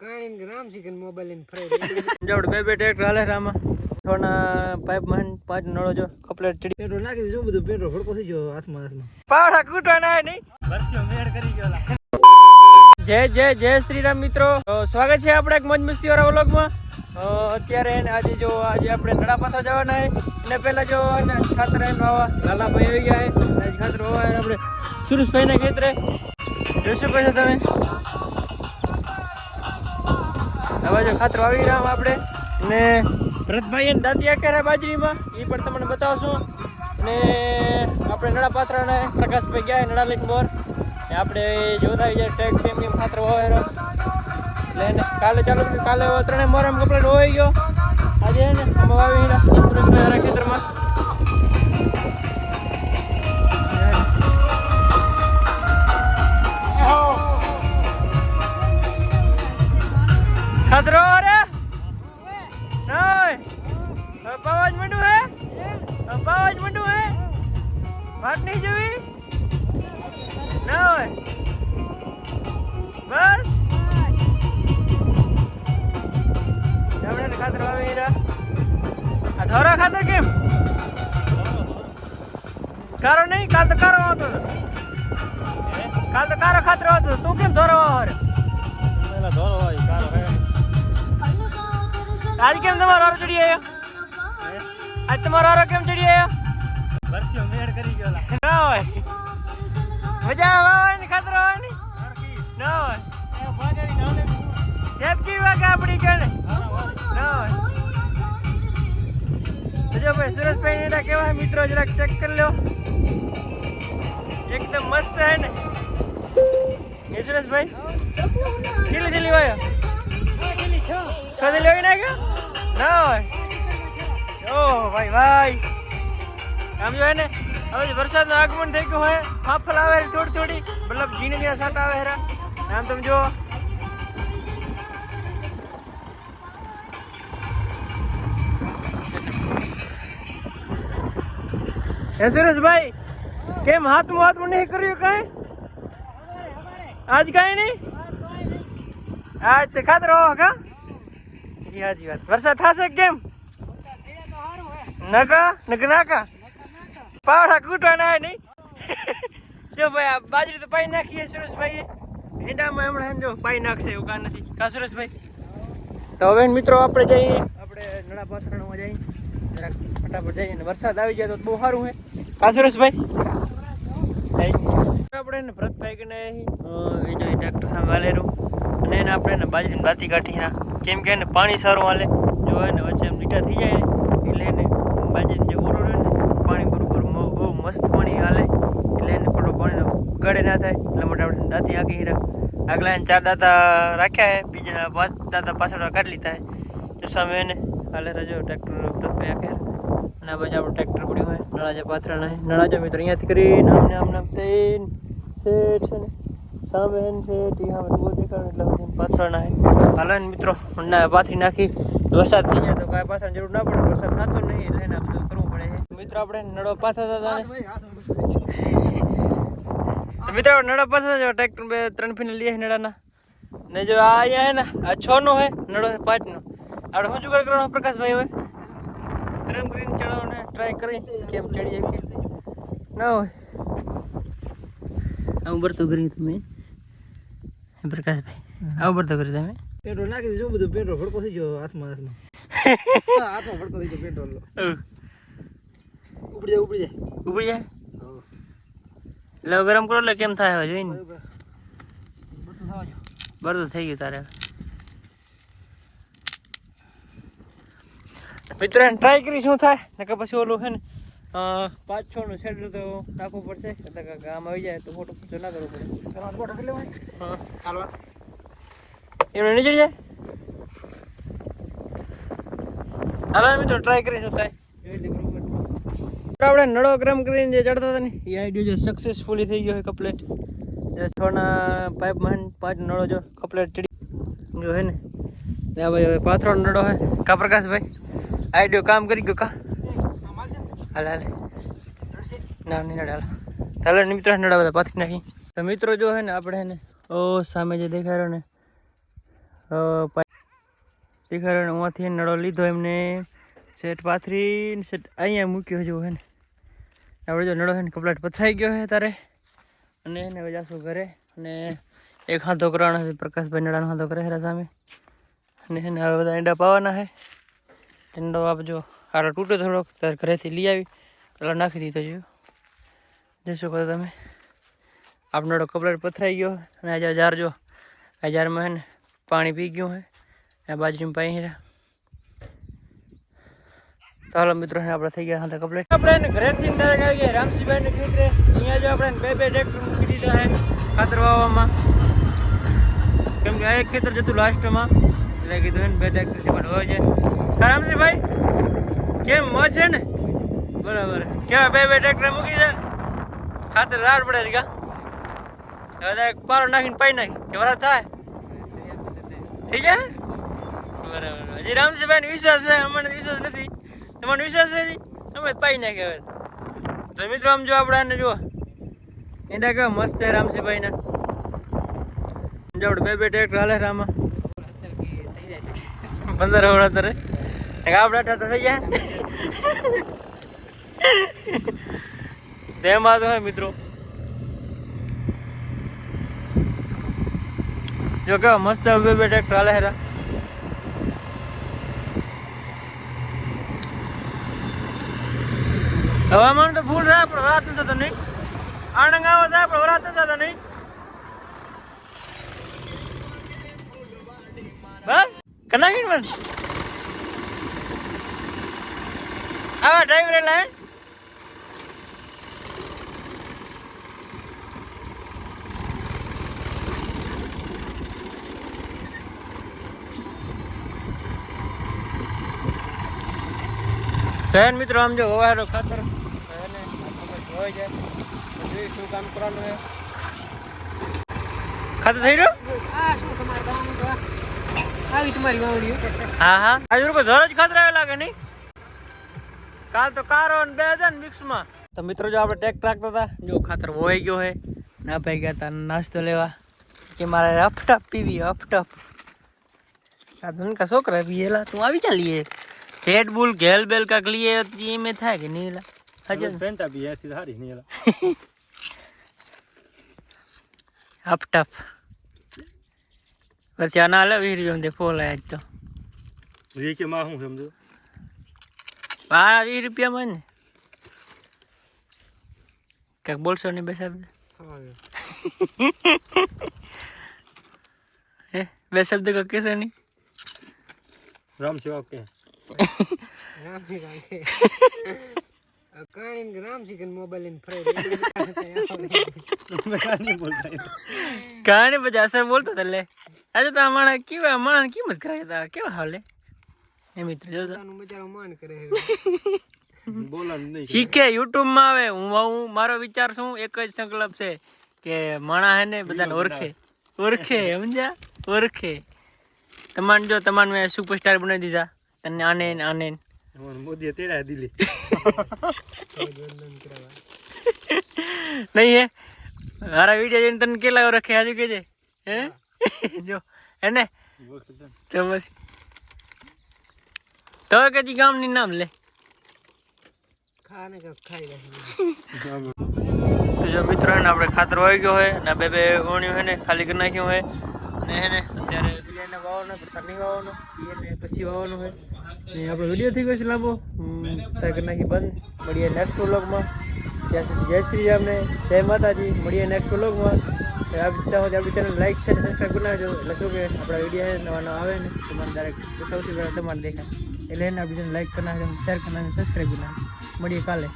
કાંઈ રામ શીખે મોબાઈલ લઈને ફરે જોડ બે બે ટ્રેક્ટર હાલે રામા થોડા પાઇપમાં પાંચ નળો જો કપલેટ ચડી. પેટ્રોલ નાખી દીધું બધું પેટ્રોલ ફડકો થઈ ગયો હાથમાં હાથમાં. પાવડા કૂટો ના નહીં. ભરતીઓ મેળ કરી ગયો જય જય જય શ્રી રામ મિત્રો. સ્વાગત છે આપણે એક મોજ મસ્તી વાળા વ્લોગમાં અત્યારે એને આજે જો આજે આપણે નડા પાથર જવાના છે. એને પહેલા જો એને ખાતર એમ વાવા લાલાભાઈ આવી ગયા છે. આજે ખાતર હોવા આપણે. સુરેશભાઈ ના ખેતરે. જોશું પછી તમે. હવે જો ખાતર વાવી રહ્યા આપણે ને ભરતભાઈ એને દાંતિયા કર્યા બાજરીમાં? એ પણ તમને બતાવશું. અને આપણે નડા પાત્રાને પ્રકાશભાઈ ગયા નળા લીટ મોર. ને આપણે જોતા જાય ટેક કેમ કેમ ખાતર વાવેરો એટલે એને કાલે ચાલુ. કાલે ત્રણેય ત્રણે મોર એમ કપડે હોઈ ગયો. આજે એને આમાં વાવી ખેતરમાં. ધોરા ખાતર કેમ? કારો નહીં કાલ તો કારો આવતો હતો. કાલ તો કારો ખાતર આવતો હતો. તું કેમ ધોરો વાવો રે પેલા ધોરો હોય કારો હે આજ કેમ તમારો હારો ચડી આવ્યો આજ તમારો હારો કેમ ચડી આવ્યો ભરતીઓ મેળ કરી ગયો ના હોય. મજા આવે ને ખાતર આવવાની ના હોય. ટેપકી વાગે આપણી કણે જો ભાઈ સુરેશભાઈ એના કેવા મિત્રો, જરાક ચેક કરી લો એકદમ મસ્ત હે ને. એ સુરેશભાઈ કેટલી દિલ્હી હોય? છ દિલ્હી વાગી કે? ના હોય? ઓહ ભાઈ ભાઈ. આમ જો ને હવે વરસાદનું આગમન થઈ ગયું હોય, ફાફલ આવે થોડી થોડી, મતલબ ઝીણી ઝીણા સાટ આવે હેરા. ને આમ તમે જો હે સુરેશભાઈ, કેમ હાથમાં હાથમાં નહીં કર્યું કઈ? આજ કાંઈ નહીં? આજ તે ખાતર હો કા? ઈ હાજી વાત. વરસાદ થશે કેમ? નકા? નક નાકા? પાવડા કૂટવા ના નહીં? જો ભાઈ, આ બાજરી તો પાઈ નાખીએ સુરેશભાઈ ભેંડામાં હમણાં જો પાઈ નાખશે એવું કાં નથી. કા સુરેશભાઈ? તો હવે મિત્રો, આપણે જઈએ. આપણે નળા પાથરણમાં જઈએ. જરાક ફટાફટ જઈએ વરસાદ આવી જાય તો બહુ સારું હે કા સુરેશભાઈ આપણે એને ભરતભાઈ કને એ જો ટ્રેક્ટર સામે વાલેરું અને એને આપણે એને બાજરીની દાંતી કાઢી ના કેમ કે એને પાણી સારું હાલે. જો એને વચ્ચે એમ લીટા થઈ જાય એટલે એને બાજરીની જે ઓરો ને પાણી બરોબર બહુ મસ્ત પાણી હાલે. એટલે એને થોડો પાણીનો ગળે ના થાય. એટલા માટે આપણે દાંતી આખી હીરા. આગલા એને ચાર દાંતા રાખ્યા હે. બીજા પાંચ દાંતા પાછળ કાઢી લીધા હે. તો સામે એને હાલે રજો ટ્રેક્ટર હાંકે અને આ બાજુ આપણું ટ્રેક્ટર પડ્યું હોય, નળાજા પાથરાના છે. નળા જો મિત્રો, અહીંયાથી કરીને આમને આમને પ્લેન સેટ છે ને સામે સેટ સામે બહુ દેખાડું એટલે બધું પાથરાના છે. હાલો ને મિત્રો ના પાથરી નાખી. વરસાદ થઈ જાય તો કાંઈ પાથરાની જરૂર ના પડે, વરસાદ થતો નહીં એટલે એને બધું કરવું પડે છે. મિત્રો, આપણે નળો પાથરતા હતા મિત્રો નળા પાથરતા જો ટ્રેક્ટર બે, ત્રણ ફીને લઈએ નળાના. ને જો આ અહીંયા હે ને, આ છ નો હે નળો હે પાંચ નો આપણે શું જુગાડ કરવાનો, પ્રકાશભાઈ, હવે? ગરમ કરીને ચડાવવાને ટ્રાય કરી કેમ ચડીએ કે? ના હોય. આવું ભરતો કરી તમે. પ્રકાશભાઈ આવું ભરતો કરી તમે. પેટ્રોલ નાખી દીધું બધું પેટ્રોલ ફડકો થઈ ગયો હાથમાં હાથમાં. હાથમાં ફડકો થઈ ગયો પેટ્રોલ. ઉપડી જાય ઉપડી જાય. ઉપડી જાય? એટલે હવે ગરમ કરો એટલે કેમ થાય હવે જોઈને? બધું થઈ ગયું તારે મિત્રો એને ટ્રાય કરી શું થાય? નકર પછી ઓલું છે ને પાંચ છ નું શેડ્યુલ તો નાખવું પડશે. એટલે કે આવી જાય તો ફોટો ફોટો ના કરવો પડે. ફોટો કેટલે હોય? હા હાલવા એમને નીચડી જાય? હાલો મિત્રો ટ્રાય કરી શું થાય? આપણે નળો ગ્રમ કરીને જે ચડતા હતા ને એ આઈડિયો જો સક્સેસફુલી થઈ ગયો છે કમ્પ્લીટ થોડા પાઇપમાં પાંચ નળો જો કપલેટ ચડી જો હે ને ત્યાં ભાઈ હવે પાથરો નળો હે કા પ્રકાશભાઈ? આઈડિયો કામ કરી ગયો કા? હાલ હાલ ના નહીં નડા હાલ મિત્રો નડા બધા પાછી નાખી. તો મિત્રો જો હે ને આપણે ને ઓ સામે જે દેખાય રહ્યો ને શિખર ઉમાંથી નડો લીધો એમને. સેટ પાથરી સેટ અહીંયા મૂક્યો જો હે ને. આપણે જો નડો હે ને કપલાટ પથરાઈ ગયો હે તારે. અને એને હવે જાશું ઘરે. અને એક હાથો કરવાનો છે પ્રકાશભાઈ નડાનો હાથો કરે સામે. અને એને હવે બધા ઈંડા પાવાના છે ઈંડો આપજો હારો તૂટ્યો થોડોક ત્યારે ઘરેથી લઈ આવી એટલે નાખી દીધો જો જોઈ શકો તમે. આપણો કપલાટ પથરાઈ ગયો અને આજે જાર જો, આ જારમાં હે ને પાણી પી ગયું હે. આ બાજરીમાં પાણી રહ્યા ચાલો મિત્રો આપણે થઈ ગયા હતા કપલેટ. આપણે ઘરેથી ડાયરેક્ટ રામસીભાઈ ને ખેતરે અહીંયા જો આપણે બે બે ટ્રેક્ટર મૂકી દીધા છે ખાતર વાવવામાં. કેમ કે આ એક ખેતર જતું લાસ્ટમાં એટલે કીધું બે ટ્રેક્ટર છે, પણ હોય છે રામસીભાઈ કેમ મોજ છે ને? બરાબર. કેવા બે બે ટ્રેક્ટર મૂકી દે. ખાતર રાડ પડે કા હવે પારો નાખીને પાઈ નાખી. કે વરા થાય? થઈ જાય? બરાબર. હજી રામસીભાઈ ને વિશ્વાસ છે અમને વિશ્વાસ નથી. તમને વિશ્વાસ છે અમે પાઈ નાખે હવે. તો મિત્રો, આમ જો આપણે આને જુઓ. એના કેવા મસ્ત છે રામસીભાઈ ને જો આપણે બે બે ટ્રેક્ટર હાલે રામા પંદર હોડા તરે. આપણે અઠા તો થઈ જાય તેમાં તો મિત્રો. જો કેવા મસ્ત બે બે ટ્રેક્ટર હાલે હેરા હવામાન તો ફૂલ થાય, પણ વરાત નથી થતો નહીં. આણંદ આવો થાય, પણ વરાત નથી થતો નહીં. બસ? કનાગીન મન આવા ડ્રાઈવર ને તહેન મિત્રો આમ જો વવારો ખાતર એને હોય જાય. જોઈ શું કામ કરવાનું છે ખાતર થઈ રહ્યો? હા શું તમારે? આવી તમારી વાવડી હા હા. આજે રૂપિયા જ ખાતર આવે લાગે નહીં? કાલ તો કારો ને બે ને મિક્સમાં તો મિત્રો જો આપણે ટેક રાખતા હતા જો ખાતર વોઈ ગયો હે ના ભાઈ ગયા હતા નાસ્તો લેવા. કે મારે અપટપ પીવી અપટપ આ ધન કા છોકરા પીએલા તું આવી જા લીએ હેડ બુલ ગેલ બેલ કાક લીએ એ મે થાય કે નહીં હજે પેન્ટા બી એથી સારી નહીં અપટપ પછી આ ના લે વીર દે ફોલ આજ તો. એ કે માં હું સમજો? બાર વીસ રૂપિયામાં ને ક્યાંક બોલશો નહીં બે શબ્દ હે બે શબ્દ કાંઈક કહેશો નહીં રામ સેવા કે. કાંઈ રામ ચિકન મોબાઈલ લઈને ફરે કહાની પછી અસર બોલતો હતા લે. આજે તો અમારા કેવા માણસ કિંમત કરાય હતા? કેવા હાલે? એ મિત્ર જો તો. માન કરે બોલવાનું નહીં શીખે યુટ્યુબમાં આવે. હું હું મારો વિચાર શું? એક જ સંકલ્પ છે કે માણા હે ને બધાને ઓળખે. ઓળખે સમજ્યા? ઓળખે. તમારે જો તમારે મેં સુપરસ્ટાર બનાવી દીધા. અને આને આને મોદીએ તેડા દિલી નહીં હે? મારા વીડિયો જોઈને તને કેટલા ઓળખે હજુ કે છે હે. જો એને તો બસ તો કદી ગામની નામ લે. ખાને ખાઈ તો જો મિત્રો આપણે ખાતર વાવી ગયો હોય અને બે બે ઓણ્યું હે ને ખાલી કરી નાખ્યું હોય. ને હે ને અત્યારે બિલાને વાવવાનો નહીં વાવવાનો એને પછી વાવવાનું હોય. ને આપણો વીડિયો થઈ ગયો છે લાંબો. તાર કરી નાખી બંધ. મળીએ નેક્સ્ટ વ્લોગમાં ત્યાં સુધી જય શ્રી રામને જય માતાજી. મળીએ નેક્સ્ટ વ્લોગમાં ત્યાં આપણી ચેનલ લાઈક છે સબસ્ક્રાઈબ કરી નાખજો. એટલે શું કે આપણા વીડિયો નવા નવા આવે ને તમારે ડાયરેક્ટ સૌથી પહેલાં તમારે દેખાય. એટલે એને ચેનલ લાઈક કરી નાખજો શેર કરી નાખજો સબસ્ક્રાઈબ કરી નાખજો મળીએ કાલે.